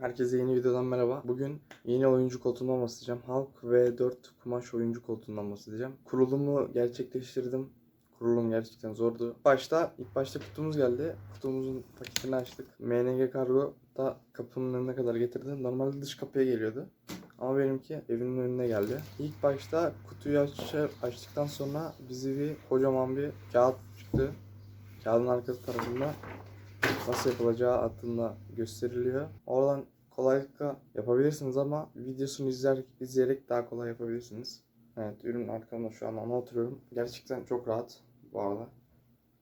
Herkese yeni videodan merhaba. Bugün yeni oyuncu koltuğundan bahsedeceğim. Hulk V4 kumaş oyuncu koltuğundan bahsedeceğim. Kurulumu gerçekleştirdim. Kurulum gerçekten zordu. Başta ilk başta kutumuz geldi. Kutumuzun paketini açtık. MNG kargo da kapının önüne kadar getirdi. Normalde dış kapıya geliyordu. Ama benimki evimin önüne geldi. İlk başta kutuyu aç açtıktan sonra bizi bir kocaman bir kağıt çıktı. Kağıdın arkası tarafında nasıl yapılacağı hakkında gösteriliyor. Oradan kolaylıkla yapabilirsiniz ama videosunu izler, izleyerek daha kolay yapabilirsiniz. Evet ürün arkamda şu an ona oturuyorum. Gerçekten çok rahat bu arada.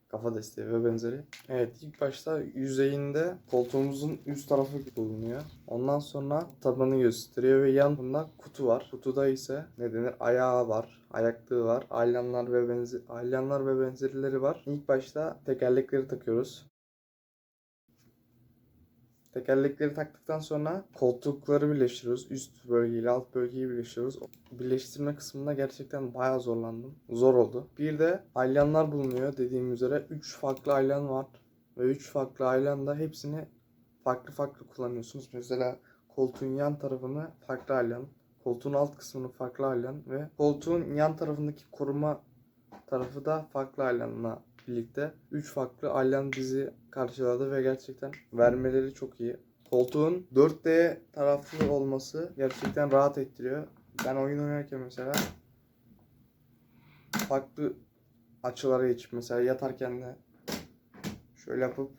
Kafa desteği ve benzeri. Evet ilk başta yüzeyinde koltuğumuzun üst tarafı bulunuyor. Ondan sonra tabanı gösteriyor ve yanında kutu var. Kutuda ise ne denir? Ayağı var, ayaklığı var, aylanlar ve benzer aylanlar ve benzerileri var. İlk başta tekerlekleri takıyoruz. Tekerlekleri taktıktan sonra koltukları birleştiriyoruz. Üst bölgeyle alt bölgeyi birleştiriyoruz. Birleştirme kısmında gerçekten bayağı zorlandım. Zor oldu. Bir de aylanlar bulunuyor dediğim üzere. 3 farklı aylan var. Ve 3 farklı aylanda hepsini farklı farklı kullanıyorsunuz. Mesela koltuğun yan tarafını farklı aylan, koltuğun alt kısmını farklı aylan ve koltuğun yan tarafındaki koruma tarafı da farklı aylanla birlikte 3 farklı aylan bizi karşıladı ve gerçekten vermeleri çok iyi. Koltuğun 4D taraflı olması gerçekten rahat ettiriyor. Ben oyun oynarken mesela farklı açılara geçip mesela yatarken de şöyle yapıp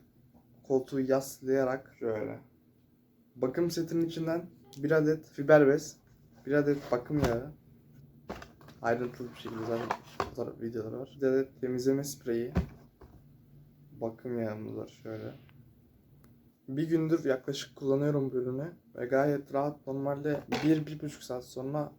koltuğu yaslayarak şöyle. Bakım setinin içinden bir adet fiber bez, bir adet bakım yağı, ayrıntılı bir şekilde zaten fotoğraf videoları var. Bir adet temizleme spreyi, bakım yağımız var şöyle. Bir gündür yaklaşık kullanıyorum bu ürünü ve gayet rahat. Normalde bir, bir buçuk saat sonra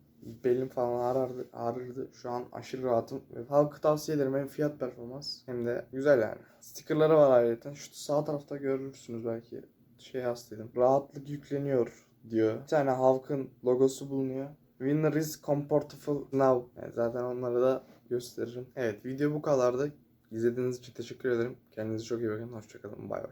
belim falan ağrırdı, ağrırdı. Şu an aşırı rahatım. Halkı tavsiye ederim. Hem fiyat performans hem de güzel yani. Stickerları var ayrıca. Şu sağ tarafta görürsünüz belki. Şey hastaydım. Rahatlık yükleniyor diyor. Bir tane Halk'ın logosu bulunuyor. Winner is comfortable now. Yani zaten onları da gösteririm. Evet video bu kadardı. İzlediğiniz için teşekkür ederim. Kendinize çok iyi bakın. Hoşçakalın. Bay bay.